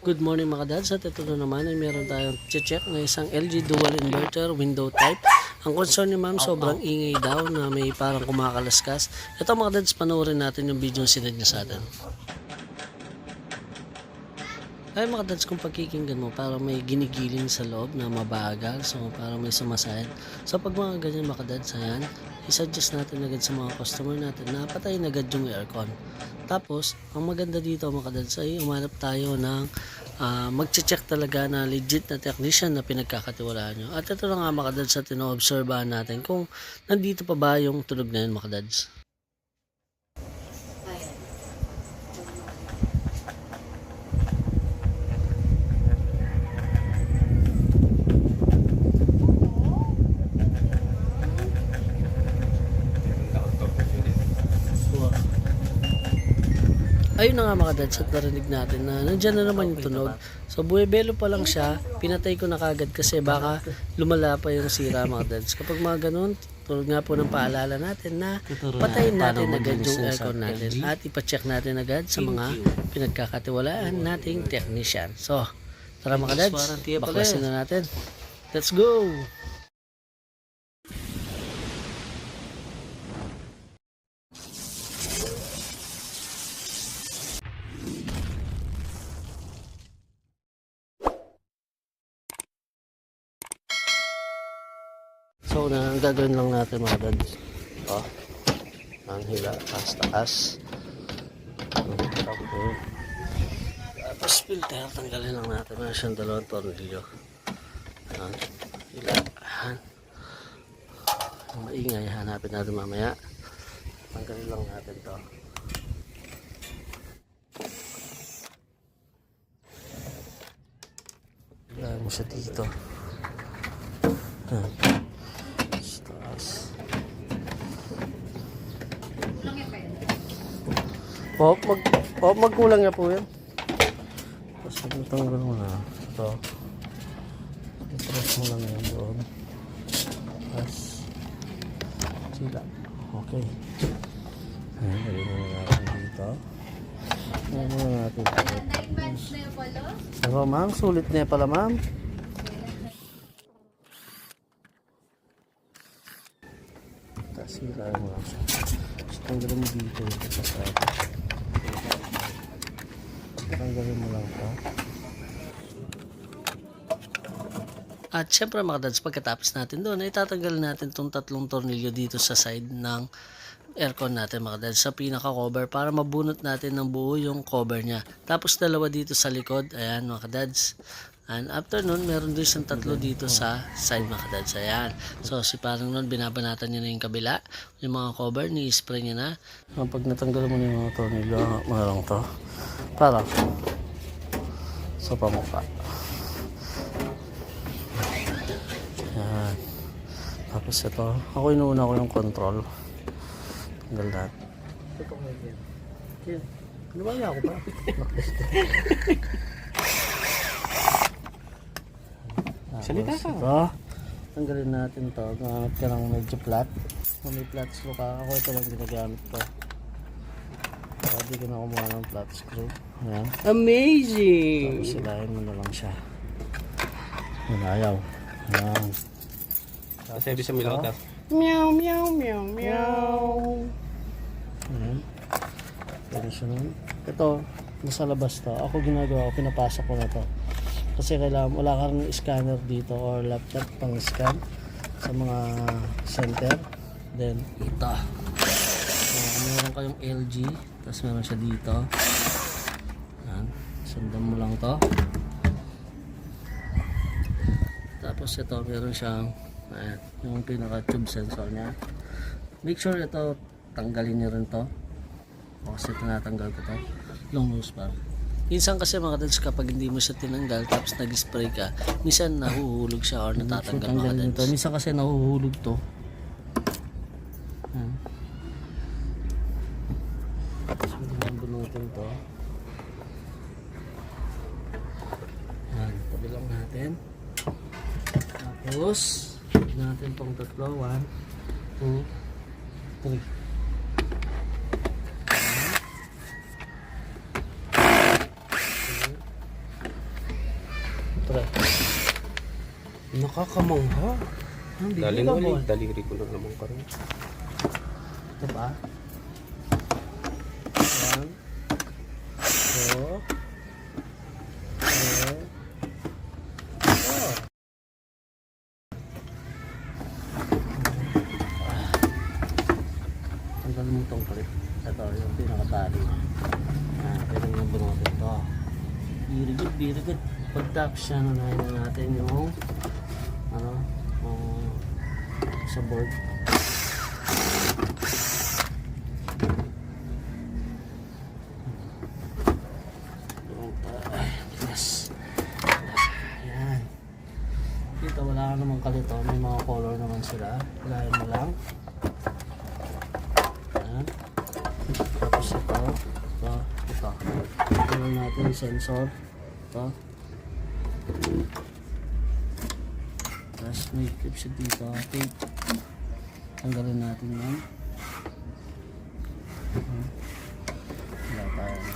Good morning mga dads at ito na naman ay meron tayong check na isang LG dual inverter window type. Ang concern ni ma'am sobrang ingay daw na may parang kumakalaskas. Ito mga dads panoorin natin yung video na sinad niya sa atin. Ay mga dads kung pagkikinggan mo parang may ginigiling sa loob na mabagal so parang may sumasayad. So pag mga ganyan mga dads ayan, isuggest natin agad sa mga customer natin na patayin agad yung aircon. Tapos, ang maganda dito mga ay umanap tayo ng ah, magche-check talaga na legit na technician na pinagkakatiwalaan nyo. At ito na nga mga dads sa tinoobserbahan natin kung nandito pa ba yung tunog na yun mga. Ayun na nga mga dads at narinig natin na nandyan na naman yung tunog. So buwebelo pa lang siya, pinatay ko na kagad kasi baka lumala pa yung sira mga dads. Kapag mga ganun, tulad nga po ng paalala natin na patayin natin agad yung aircon natin at ipacheck natin agad sa mga pinagkakatiwalaan nating technician. So, tara mga dads, baklasin na natin. Let's go! So, na ang gagawin lang natin mga dads. Oh, ang hila, taas taas. Okay. Tapos filter, tanggalin lang natin. Meron siyang dalawang tornilyo. Yan. Hila. Yan. Ang maingay, hanapin natin mamaya. Tanggalin lang natin to. Ilagay mo siya dito. Yan. Tapos taas. Kulang yan kayo. Oh, mag, oh, magkulang niya po yan. Tapos tanggal mo na. Ito. I-press mo lang yan doon. Tapos, sila. Okay. Ayan, lagay mo na natin dito. Lagay mo na natin dito. 9 months na yung polo. Ano ma'am? Sulit niya pala ma'am. Tapos sila mo lang siya. Tapos tanggalin mo dito. Side. Tanggalin mo lang ito. At syempre mga dads, pagkatapos natin doon, ay tatanggalin natin itong tatlong tornilyo dito sa side ng aircon natin mga dads sa pinaka cover para mabunot natin ng buo yung cover niya. Tapos dalawa dito sa likod, ayan mga dads. And after nun, meron din isang tatlo dito sa side mga dads. Ayan. So si parang nun, binabanatan niya na yung kabila. Yung mga cover, ni-spray niya na. Pag natanggal mo na yung mga tornilyo, marang to. Para sa pamukha. Yan. Tapos ito, ako inuuna ko yung control. Tanggal lahat. Ito ko yan. Yan. Ano ba ako pa? Salita ka. Ito, tanggalin natin to. Gamit ka ng medyo flat. Kung may flat screw ka, ako ito lang ginagamit ko. Para di ko na kumuha ng flat screw. Ayan. Amazing! Tapos silahin mo na lang siya. Yan, ayaw. Ayan. Kasi ibig sabihin ito. lang Meow, meow, meow, meow. Ayan. Pwede siya nun. Ito, nasa labas to. Ako ginagawa ko, pinapasok ko na to. Kasi kailangan, wala kang scanner dito or laptop pang scan sa mga center. Then, ito. So, meron kayong LG, tapos meron siya dito. Ayan. Sundan mo lang to. Tapos ito, meron siyang ayan, yung pinaka tube sensor niya. Make sure ito, tanggalin niyo rin to. O, kasi tinatanggal ko to. Long nose bar. Minsan kasi mga dads kapag hindi mo siya tinanggal tapos nag-spray ka, minsan nahuhulog siya or natatanggal mga dads. Minsan kasi nahuhulog to. Ayan. Tapos bunutin to. Ayan, tabi lang natin. Tapos, natin tong tatlo. One, two, three. Pre. Nakakamangha. Ang Dali mo ulit. Daliri ko na naman karoon. Ito ba? One. Two. Three. Four. Tanggal mo itong clip. Ito, yung pinakatali. Ah, pwede mo bunutin ito. Very good, Pagtapos siya, nanahin na natin yung ano, yung sa board. Dito wala ka namang kalito. May mga color naman sila. Hilahin mo lang. Ayan. Tapos ito. Ito. Ito. Ito natin sensor. Ito. Tapos may clip siya dito. Tape. Tanggalin natin yan. Wala tayo na.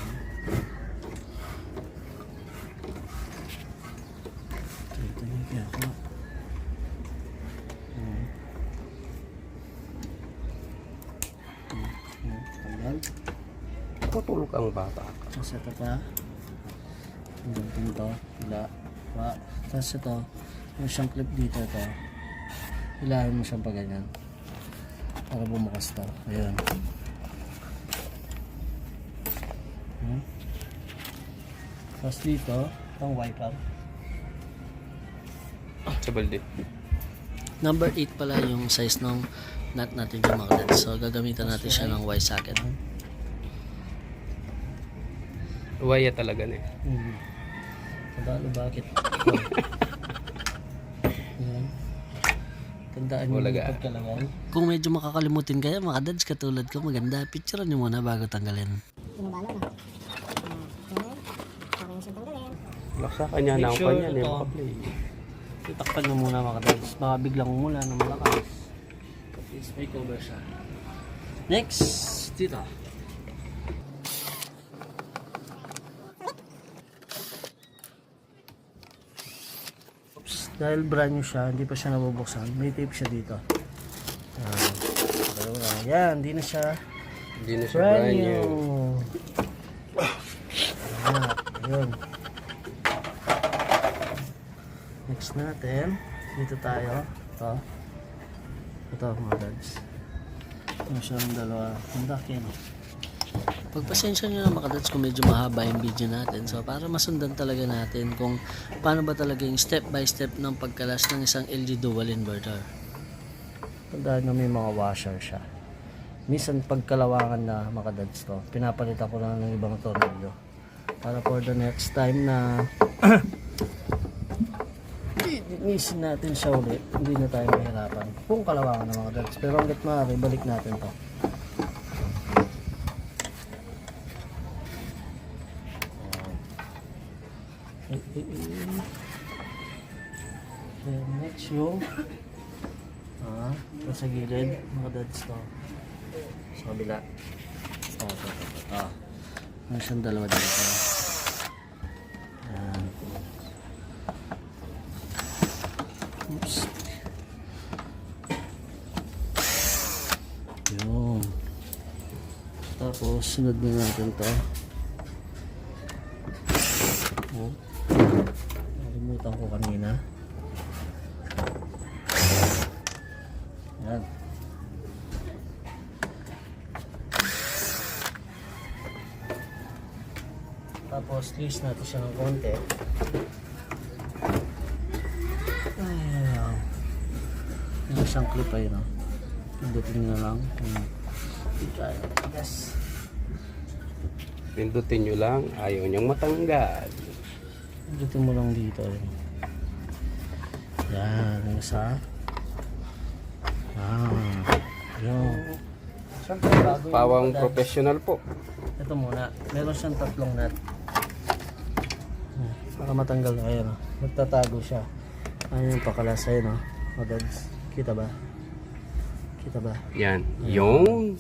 Dito yung kaya ko. Tanggal. Matulog ang bata. Tapos ito pa. Ang ganito to. Hila. Pa. Tapos ito. Yung siyang clip dito ito. Hilahin mo siyang pa ganyan. Para bumukas to. Ayan. Hmm. Tapos dito. Itong wiper. Sa balde. Number 8 pala yung size ng nut natin yung dads. So gagamitan natin siya ng Y socket. Waya talaga na eh. Hmm. Kabalo bakit? Yan. Tandaan Wala yung ga. pagkalagay. Kung medyo makakalimutin kayo, mga dads katulad ko, maganda. Picture nyo muna bago tanggalin. Binabalo na. Ah, okay. Para yung tanggalin. Laksa kanya na ang Make sure kanya. Ito. Itakpan nyo muna mga dads. Baka biglang umula ng malakas. At least may cover siya. Next, dito. Oops, dahil brand new siya, hindi pa siya nabubuksan. May tape siya dito. Ah, dalawa. Yan, hindi na siya Hindi na siya brand brand new. new. Ayan, ayun. Next natin, dito tayo. Ito. Ito mga dads. Ito siyang dalawa. Ang laki no. Pagpasensya nyo na mga dads kung medyo mahaba yung video natin. So para masundan talaga natin kung paano ba talaga yung step by step ng pagkalas ng isang LG dual inverter. Tandaan nyo may mga washer siya. Minsan pagkalawangan na mga dads to, pinapalitan ko lang ng ibang tornilyo. Para for the next time na Inisin natin siya ulit, hindi na tayo mahirapan. Kung kalawangan ng mga dads. Pero hanggat maaari, balik natin to. Ayan. Eh, eh, eh. Then next yung ah, ito sa gilid, mga dads to. Sa kabila. Ito, ito, ito, ito. Ah. Meron siyang dalawa dito. Ayan. Oops. Yun. Tapos, sunod na natin to. Oh. Nakalimutan ko kanina. Yan. Tapos, twist natin siya ng konti. Ayan. Yung isang clip ay no. Pindutin nyo na lang. Yes. Pindutin nyo lang. Ayaw niyang matanggal. Pindutin mo lang dito. Ayun. Yan. Yung isa. Ah. Yun. Pawang professional po. Ito muna. Meron siyang tatlong nut. Para matanggal na kayo. No? Magtatago siya. Ayun yung pakalas. Ayun no. O dads. Kita ba? Kita ba? Yan. Yung.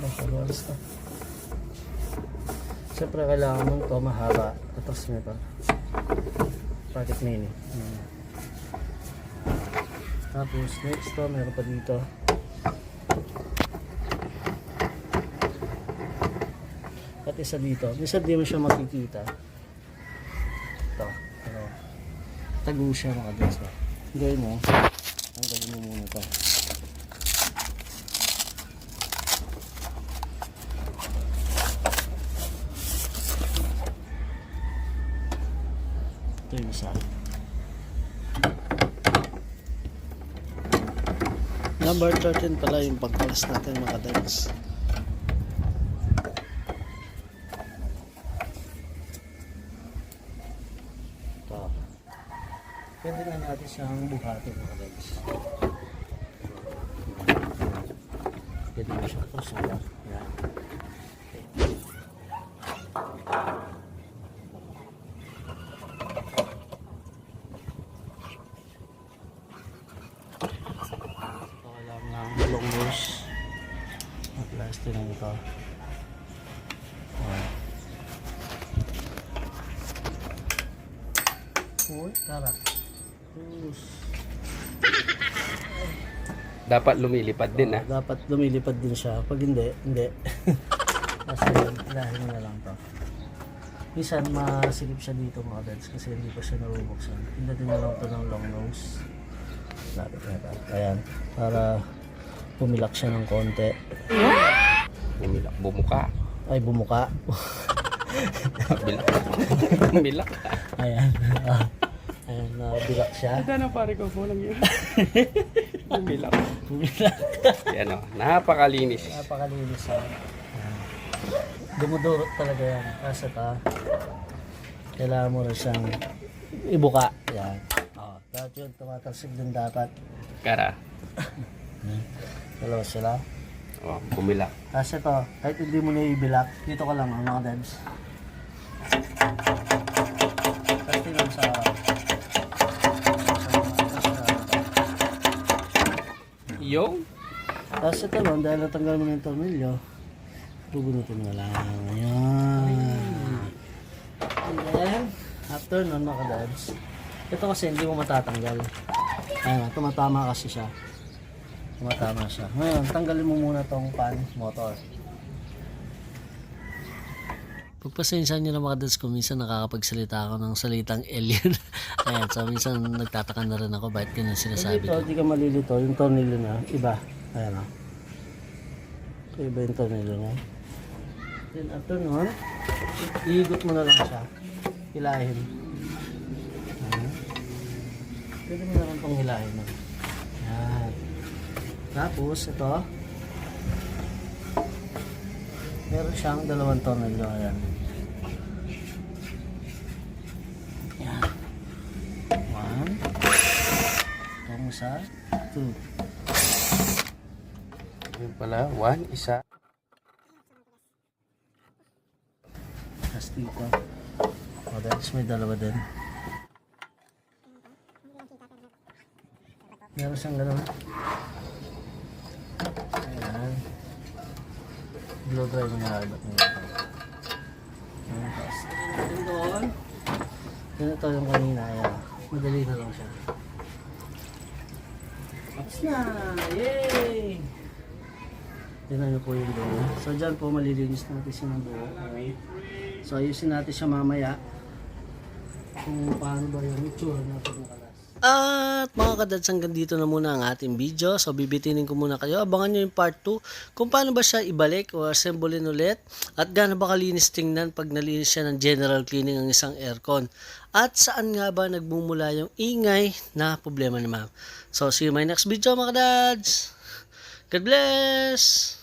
Pakalas ka. Siyempre kailangan mong to mahaba. Tapos nito. Packet mini. Hmm. Tapos next to, meron pa dito. At isa dito. Minsan di mo siya makikita. Ito. Pero, tago siya mga guys. oh. Gawin mo. Tanggalin mo muna ito. Ito yung isa. Number 13 pala yung pagkalas natin mga dads. Ito. Pwede na natin siyang buhatin mga dads. Pwede mo siya sa Yan. Ito lang ng long nose. At last din ito. Ayan. Uy, tara. Tus. Dapat lumilipad din ah. Dapat lumilipad din siya. Pag hindi, hindi. Kasi ilahin mo na lang to. Minsan masilip siya dito mga dads kasi hindi pa siya nabubuksan. Pindatin mo lang to ng long nose. Lapit na ito. Ayan. Para pumilak siya ng konti. Bumilak, bumuka. Ay, bumuka. Bilak. Bumilak. Ayan. Ah. Ayan, nabilak siya. Ito na pare ko po lang yun. Bumilak. Bumilak. Yan o. Napakalinis. Napakalinis siya. Ayan. Dumudurot talaga yan. Kasi ta, kailangan mo na siyang ibuka. Yan. Oh, dapat yun, tumatalsig din dapat. Kara. Dalawa sila. Oh, bumilak. Kasi to, kahit hindi mo na ibilak, dito ka lang, mga dads. Kasi sa... Yo. Tapos ito lang, dahil natanggal mo na yung tornilyo, bubunutin mo lang. Ayan. And then, after nun mga dads, ito kasi hindi mo matatanggal. Ayan, tumatama kasi siya. Tumatama siya. Ngayon, tanggalin mo muna tong pan motor. Pagpasensya nyo na mga dads ko, minsan nakakapagsalita ako ng salitang alien. Ayan, so minsan nagtataka na rin ako bakit ganun sinasabi ko. Dito, di ka malilito. Yung tornilyo na, iba. Ayan o. Ito iba yung tornilyo niya. Then after nun, iigot mo na lang siya. Hilahin. Ayan. Pwede mo na lang pang hilahin. Ayan. Tapos, ito. Meron siyang dalawang tornilyo. Ayan. Ayan. One. Itong isa. Two. Yun pala. One, isa. Tapos dito. O, that's may dalawa din. Meron siyang gano'n. Ayan. Blow dry mo na nila ito. Ayan, tapos. Doon. Ito yung kanina. Ayan. Madali na lang siya. Tapos na! Yay! Tingnan niyo po yung buo. So dyan po malilinis natin siya ng buo. Okay. So ayusin natin siya mamaya. Kung paano ba yung itsura natin nakalas. At mga kadads, hanggang dito na muna ang ating video. So bibitinin ko muna kayo. Abangan nyo yung part 2 kung paano ba siya ibalik o assemblein ulit. At gaano ba kalinis tingnan pag nalinis siya ng general cleaning ang isang aircon. At saan nga ba nagmumula yung ingay na problema ni ma'am. So see you my next video mga kadads. God bless!